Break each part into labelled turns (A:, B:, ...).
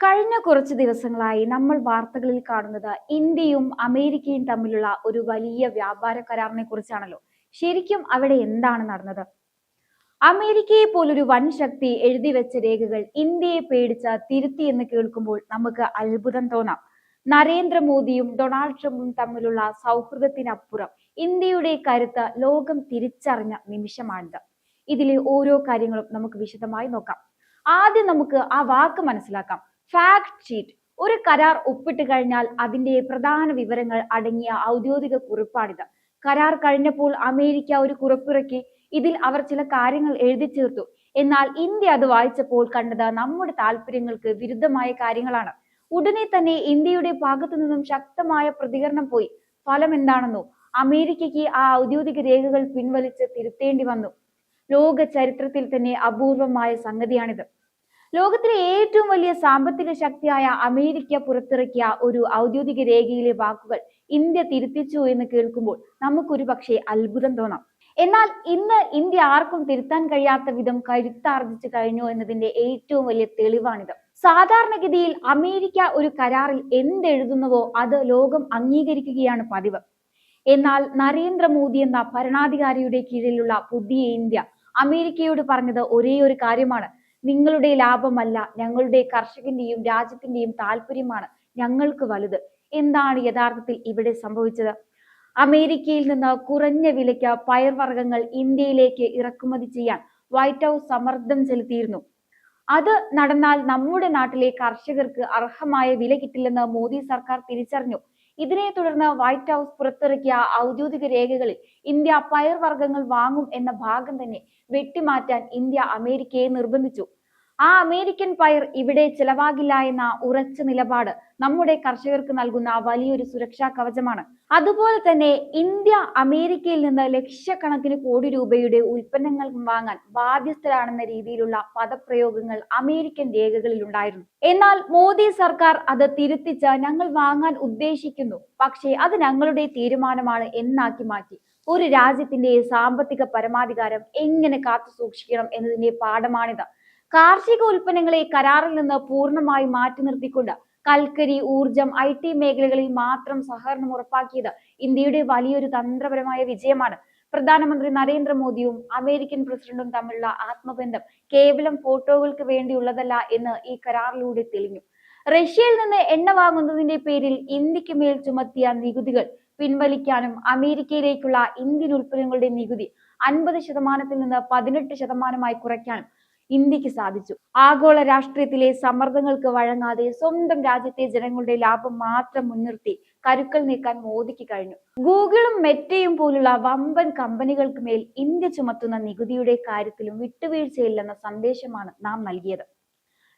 A: കഴിഞ്ഞ കുറച്ച് ദിവസങ്ങളായി നമ്മൾ വാർത്തകളിൽ കാണുന്നത് ഇന്ത്യയും അമേരിക്കയും തമ്മിലുള്ള ഒരു വലിയ വ്യാപാര കരാറിനെ കുറിച്ചാണല്ലോ. ശരിക്കും അവിടെ എന്താണ് നടന്നത്? അമേരിക്കയെ പോലൊരു വൻ ശക്തി എഴുതി വെച്ച രേഖകൾ ഇന്ത്യയെ പേടിച്ച തിരുത്തി എന്ന് കേൾക്കുമ്പോൾ നമുക്ക് അത്ഭുതം തോന്നാം. നരേന്ദ്രമോദിയും ഡൊണാൾഡ് ട്രംപും തമ്മിലുള്ള സൗഹൃദത്തിനപ്പുറം ഇന്ത്യയുടെ കരുത്ത് ലോകം തിരിച്ചറിഞ്ഞ നിമിഷമാണിത്. ഇതിലെ ഓരോ കാര്യങ്ങളും നമുക്ക് വിശദമായി നോക്കാം. ആദ്യം നമുക്ക് ആ വാക്ക് മനസ്സിലാക്കാം. ഫാക്ട് ഷീറ്റ് ഒരു കരാർ ഒപ്പിട്ട് കഴിഞ്ഞാൽ അതിന്റെ പ്രധാന വിവരങ്ങൾ അടങ്ങിയ ഔദ്യോഗിക കുറിപ്പാണിത്. കരാർ കഴിഞ്ഞപ്പോൾ അമേരിക്ക ഒരു കുറിപ്പിറക്കി. ഇതിൽ അവർ ചില കാര്യങ്ങൾ എഴുതി ചേർത്തു എന്നാൽ ഇന്ത്യ അത് വായിച്ചപ്പോൾ കണ്ടത് നമ്മുടെ താല്പര്യങ്ങൾക്ക് വിരുദ്ധമായ കാര്യങ്ങളാണ്. ഉടനെ തന്നെ ഇന്ത്യയുടെ ഭാഗത്തു നിന്നും ശക്തമായ പ്രതികരണം പോയി. ഫലം എന്താണെന്നോ? അമേരിക്കയ്ക്ക് ആ ഔദ്യോഗിക രേഖകൾ പിൻവലിച്ച് തിരുത്തേണ്ടി വന്നു. ലോക ചരിത്രത്തിൽ തന്നെ അപൂർവമായ സംഗതിയാണിത്. ലോകത്തിലെ ഏറ്റവും വലിയ സാമ്പത്തിക ശക്തിയായ അമേരിക്ക പുറത്തിറക്കിയ ഒരു ഔദ്യോഗിക രേഖയിലെ വാക്കുകൾ ഇന്ത്യ തിരുത്തിച്ചു എന്ന് കേൾക്കുമ്പോൾ നമുക്കൊരു പക്ഷേ അത്ഭുതം തോന്നാം. എന്നാൽ ഇന്ന് ഇന്ത്യ ആർക്കും തിരുത്താൻ കഴിയാത്ത വിധം കരുത്താർജിച്ചു കഴിഞ്ഞു എന്നതിന്റെ ഏറ്റവും വലിയ തെളിവാണിത്. സാധാരണഗതിയിൽ അമേരിക്ക ഒരു കരാറിൽ എന്തെഴുതുന്നുവോ അത് ലോകം അംഗീകരിക്കുകയാണ് പതിവ്. എന്നാൽ നരേന്ദ്രമോദി എന്ന ഭരണാധികാരിയുടെ കീഴിലുള്ള പുതിയ ഇന്ത്യ അമേരിക്കയോട് പറഞ്ഞത് ഒരേ ഒരു കാര്യമാണ്. നിങ്ങളുടെ ലാഭമല്ല ഞങ്ങളുടെ കർഷകന്റെയും രാജ്യത്തിന്റെയും താല്പര്യമാണ് ഞങ്ങൾക്ക് വലുത്. എന്താണ് യഥാർത്ഥത്തിൽ ഇവിടെ സംഭവിച്ചത്? അമേരിക്കയിൽ നിന്ന് കുറഞ്ഞ വിലയ്ക്ക് പയർവർഗങ്ങൾ ഇന്ത്യയിലേക്ക് ഇറക്കുമതി ചെയ്യാൻ വൈറ്റ് ഹൗസ് സമ്മർദ്ദം ചെലുത്തിയിരുന്നു. അത് നടന്നാൽ നമ്മുടെ നാട്ടിലെ കർഷകർക്ക് അർഹമായ വില കിട്ടില്ലെന്ന് മോദി സർക്കാർ തിരിച്ചറിഞ്ഞു. ഇതിനെ തുടർന്ന് വൈറ്റ് ഹൗസ് പുറത്തിറക്കിയ ഔദ്യോഗിക രേഖകളിൽ ഇന്ത്യ പയർവർഗങ്ങൾ വാങ്ങും എന്ന ഭാഗം തന്നെ വെട്ടിമാറ്റാൻ ഇന്ത്യ അമേരിക്കയെ നിർബന്ധിച്ചു. ആ അമേരിക്കൻ പയർ ഇവിടെ ചിലവാകില്ല എന്ന ഉറച്ച നിലപാട് നമ്മുടെ കർഷകർക്ക് നൽകുന്ന വലിയൊരു സുരക്ഷാ കവചമാണ്. അതുപോലെ തന്നെ ഇന്ത്യ അമേരിക്കയിൽ നിന്ന് ലക്ഷക്കണക്കിന് കോടി രൂപയുടെ ഉൽപ്പന്നങ്ങൾ വാങ്ങാൻ ബാധ്യസ്ഥരാണെന്ന രീതിയിലുള്ള പദപ്രയോഗങ്ങൾ അമേരിക്കൻ രേഖകളിൽ ഉണ്ടായിരുന്നു. എന്നാൽ മോദി സർക്കാർ അത് തിരുത്തിച്ച് ഞങ്ങൾ വാങ്ങാൻ ഉദ്ദേശിക്കുന്നു. പക്ഷേ അത് ഞങ്ങളുടെ തീരുമാനമാണ് എന്നാക്കി മാറ്റി. ഒരു രാജ്യത്തിന്റെ സാമ്പത്തിക പരമാധികാരം എങ്ങനെ കാത്തു സൂക്ഷിക്കണം എന്നതിന്റെ പാഠമാണിത്. കാർഷിക ഉൽപ്പന്നങ്ങളെ കരാറിൽ നിന്ന് പൂർണമായി മാറ്റി നിർത്തിക്കൊണ്ട് കൽക്കരി ഊർജം ഐ ടി മേഖലകളിൽ മാത്രം സഹകരണം ഉറപ്പാക്കിയത് ഇന്ത്യയുടെ വലിയൊരു തന്ത്രപരമായ വിജയമാണ്. പ്രധാനമന്ത്രി നരേന്ദ്രമോദിയും അമേരിക്കൻ പ്രസിഡന്റും തമ്മിലുള്ള ആത്മബന്ധം കേവലം ഫോട്ടോകൾക്ക് വേണ്ടിയുള്ളതല്ല എന്ന് ഈ കരാറിലൂടെ തെളിഞ്ഞു. റഷ്യയിൽ നിന്ന് എണ്ണ വാങ്ങുന്നതിന്റെ പേരിൽ ഇന്ത്യയ്ക്ക് മേൽ ചുമത്തിയ നികുതികൾ പിൻവലിക്കാനും അമേരിക്കയിലേക്കുള്ള ഇന്ത്യൻ ഉൽപ്പന്നങ്ങളുടെ നികുതി അൻപത് ശതമാനത്തിൽ നിന്ന് പതിനെട്ട് ശതമാനമായി കുറയ്ക്കാനും ഇന്ത്യയ്ക്ക് സാധിച്ചു. ആഗോള രാഷ്ട്രീയത്തിലെ സമ്മർദ്ദങ്ങൾക്ക് വഴങ്ങാതെ സ്വന്തം രാജ്യത്തെ ജനങ്ങളുടെ ലാഭം മാത്രം മുൻനിർത്തി കരുക്കൾ നീക്കാൻ മോദിക്ക് കഴിഞ്ഞു. ഗൂഗിളും മെറ്റയും പോലുള്ള വമ്പൻ കമ്പനികൾക്ക് മേൽ ഇന്ത്യ ചുമത്തുന്ന നികുതിയുടെ കാര്യത്തിലും വിട്ടുവീഴ്ചയില്ലെന്ന സന്ദേശമാണ് നാം നൽകിയത്.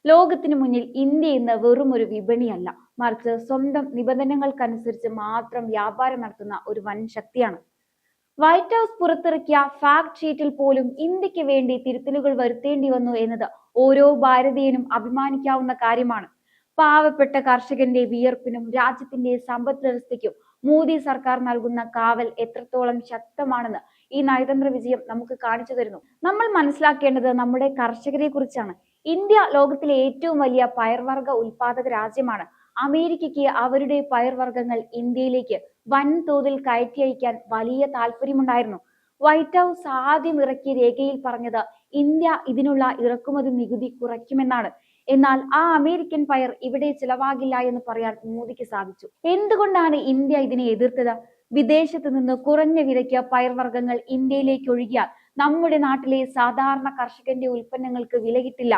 A: ലോകത്തിനു മുന്നിൽ ഇന്ത്യ ഇന്ന് വെറും ഒരു വിപണിയല്ല. മറിച്ച് സ്വന്തം നിബന്ധനകൾക്കനുസരിച്ച് മാത്രം വ്യാപാരം നടത്തുന്ന ഒരു വൻ ശക്തിയാണ്. വൈറ്റ് ഹൗസ് പുറത്തിറക്കിയ ഫാക്ട് ഷീറ്റിൽ പോലും ഇന്ത്യയ്ക്ക് വേണ്ടി തിരുത്തലുകൾ വരുത്തേണ്ടി വന്നു എന്നത് ഓരോ ഭാരതീയനും അഭിമാനിക്കാവുന്ന കാര്യമാണ്. പാവപ്പെട്ട കർഷകന്റെ വിയർപ്പിനും രാജ്യത്തിന്റെ സമ്പദ് വ്യവസ്ഥയ്ക്കും മോദി സർക്കാർ നൽകുന്ന കാവൽ എത്രത്തോളം ശക്തമാണെന്ന് ഈ നയതന്ത്ര വിജയം നമുക്ക് കാണിച്ചു തരുന്നു. നമ്മൾ മനസ്സിലാക്കേണ്ടത് നമ്മുടെ കർഷകരെ കുറിച്ചാണ്. ഇന്ത്യ ലോകത്തിലെ ഏറ്റവും വലിയ പയർവർഗ ഉൽപാദക രാജ്യമാണ്. അമേരിക്കയ്ക്ക് അവരുടെ പയർവർഗങ്ങൾ ഇന്ത്യയിലേക്ക് വൻതോതിൽ കയറ്റി അയക്കാൻ വലിയ താല്പര്യമുണ്ടായിരുന്നു. വൈറ്റ് ഹൗസ് ആദ്യം ഇറക്കിയ രേഖയിൽ പറഞ്ഞത് ഇന്ത്യ ഇതിനുള്ള ഇറക്കുമതി നികുതി കുറയ്ക്കുമെന്നാണ്. എന്നാൽ ആ അമേരിക്കൻ ഫയർ ഇവിടെ ചിലവാകില്ല എന്ന് പറയാൻ മോദിക്ക് സാധിച്ചു. എന്തുകൊണ്ടാണ് ഇന്ത്യ ഇതിനെ എതിർത്തത്? വിദേശത്ത് നിന്ന് കുറഞ്ഞ വിലയ്ക്ക് പയർവർഗങ്ങൾ ഇന്ത്യയിലേക്ക് ഒഴുകിയാൽ നമ്മുടെ നാട്ടിലെ സാധാരണ കർഷകന്റെ ഉൽപ്പന്നങ്ങൾക്ക് വില കിട്ടില്ല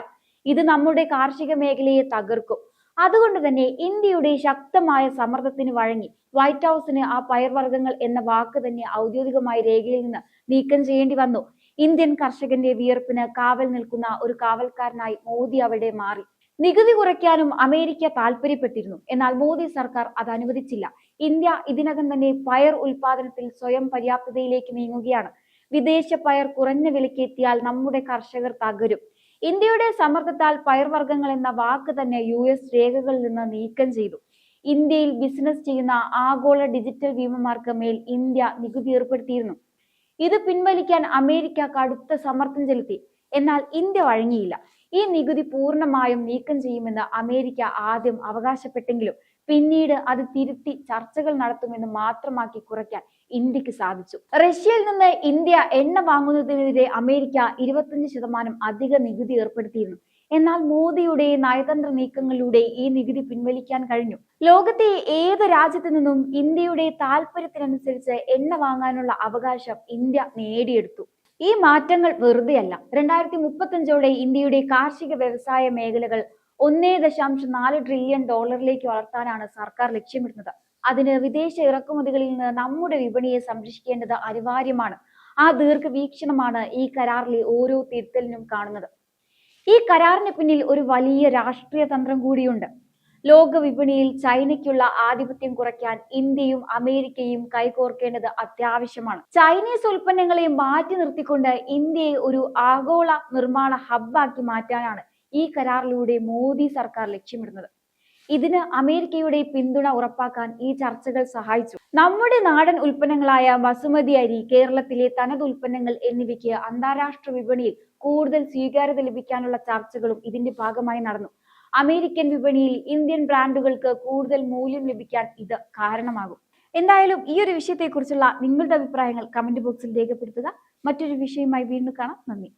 A: ഇത് നമ്മുടെ കാർഷിക മേഖലയെ തകർക്കും. അതുകൊണ്ട് തന്നെ ഇന്ത്യയുടെ ശക്തമായ സമ്മർദ്ദത്തിന് വഴങ്ങി വൈറ്റ് ഹൗസിന് ആ പയർവർഗങ്ങൾ എന്ന വാക്ക് തന്നെ ഔദ്യോഗികമായ രേഖയിൽ നിന്ന് നീക്കം ചെയ്യേണ്ടി വന്നു. ഇന്ത്യൻ കർഷകന്റെ വിയർപ്പിന് കാവൽ നിൽക്കുന്ന ഒരു കാവൽക്കാരനായി മോദി അവിടെ മാറി. നികുതി കുറയ്ക്കാനും അമേരിക്ക താല്പര്യപ്പെട്ടിരുന്നു. എന്നാൽ മോദി സർക്കാർ അത് അനുവദിച്ചില്ല. ഇന്ത്യ ഇതിനകം തന്നെ പയർ ഉൽപാദനത്തിൽ സ്വയം പര്യാപ്തതയിലേക്ക് നീങ്ങുകയാണ്. വിദേശ പയർ കുറഞ്ഞ വിലയ്ക്ക് എത്തിയാൽ നമ്മുടെ കർഷകർ തകരും. ഇന്ത്യയുടെ സമ്മർദ്ദത്താൽ പയർവർഗങ്ങൾ എന്ന വാക്ക് തന്നെ യു എസ് രേഖകളിൽ നിന്ന് നീക്കം ചെയ്തു. ഇന്ത്യയിൽ ബിസിനസ് ചെയ്യുന്ന ആഗോള ഡിജിറ്റൽ ഭീമന്മാർക്ക് മേൽ ഇന്ത്യ നികുതി ഏർപ്പെടുത്തിയിരുന്നു. ഇത് പിൻവലിക്കാൻ അമേരിക്ക കടുത്ത സമ്മർദ്ദം ചെലുത്തി. എന്നാൽ ഇന്ത്യ വഴങ്ങിയില്ല. ഈ നികുതി പൂർണമായും നീക്കം ചെയ്യുമെന്ന് അമേരിക്ക ആദ്യം അവകാശപ്പെട്ടെങ്കിലും പിന്നീട് അത് തിരുത്തി ചർച്ചകൾ നടത്തുമെന്ന് മാത്രമാക്കി കുറയ്ക്കാൻ ഇന്ത്യയ്ക്ക് സാധിച്ചു. റഷ്യയിൽ നിന്ന് ഇന്ത്യ എണ്ണ വാങ്ങുന്നതിനെതിരെ അമേരിക്ക ഇരുപത്തിയഞ്ച് ശതമാനം അധിക നികുതി ഏർപ്പെടുത്തിയിരുന്നു. എന്നാൽ മോദിയുടെ നയതന്ത്ര നീക്കങ്ങളിലൂടെ ഈ നികുതി പിൻവലിക്കാൻ കഴിഞ്ഞു. ലോകത്തെ ഏത് രാജ്യത്തു നിന്നും ഇന്ത്യയുടെ താല്പര്യത്തിനനുസരിച്ച് എണ്ണ വാങ്ങാനുള്ള അവകാശം ഇന്ത്യ നേടിയെടുത്തു. ഈ മാറ്റങ്ങൾ വെറുതെയല്ല. രണ്ടായിരത്തി മുപ്പത്തഞ്ചോടെ ഇന്ത്യയുടെ കാർഷിക വ്യവസായ മേഖലകൾ ഒന്നേ ദശാംശം നാല് ട്രില്യൺ ഡോളറിലേക്ക് വളർത്താനാണ് സർക്കാർ ലക്ഷ്യമിടുന്നത്. അതിന് വിദേശ ഇറക്കുമതികളിൽ നിന്ന് നമ്മുടെ വിപണിയെ സംരക്ഷിക്കേണ്ടത് അനിവാര്യമാണ്. ആ ദീർഘവീക്ഷണമാണ് ഈ കരാറിലെ ഓരോ തിരുത്തലിനും കാണുന്നത്. ഈ കരാറിന് പിന്നിൽ ഒരു വലിയ രാഷ്ട്രീയ തന്ത്രം കൂടിയുണ്ട്. ലോക വിപണിയിൽ ചൈനയ്ക്കുള്ള ആധിപത്യം കുറയ്ക്കാൻ ഇന്ത്യയും അമേരിക്കയും കൈകോർക്കേണ്ടത് അത്യാവശ്യമാണ്. ചൈനീസ് ഉൽപ്പന്നങ്ങളെ മാറ്റി നിർത്തിക്കൊണ്ട് ഇന്ത്യയെ ഒരു ആഗോള നിർമ്മാണ ഹബ്ബാക്കി മാറ്റാനാണ് ഈ കരാറിലൂടെ മോദി സർക്കാർ ലക്ഷ്യമിടുന്നത്. ഇതിന് അമേരിക്കയുടെ പിന്തുണ ഉറപ്പാക്കാൻ ഈ ചർച്ചകൾ സഹായിച്ചു. നമ്മുടെ നാടൻ ഉൽപ്പന്നങ്ങളായ ബസുമതി അരി കേരളത്തിലെ തനത് ഉൽപ്പന്നങ്ങൾ എന്നിവയ്ക്ക് അന്താരാഷ്ട്ര വിപണിയിൽ കൂടുതൽ സ്വീകാര്യത ലഭിക്കാനുള്ള ചർച്ചകളും ഇതിന്റെ ഭാഗമായി നടന്നു. അമേരിക്കൻ വിപണിയിൽ ഇന്ത്യൻ ബ്രാൻഡുകൾക്ക് കൂടുതൽ മൂല്യം ലഭിക്കാൻ ഇത് കാരണമാകും. എന്തായാലും ഈ ഒരു വിഷയത്തെക്കുറിച്ചുള്ള നിങ്ങളുടെ അഭിപ്രായങ്ങൾ കമന്റ് ബോക്സിൽ രേഖപ്പെടുത്തുക. മറ്റൊരു വിഷയമായി വീണ്ടും കാണാം. നന്ദി.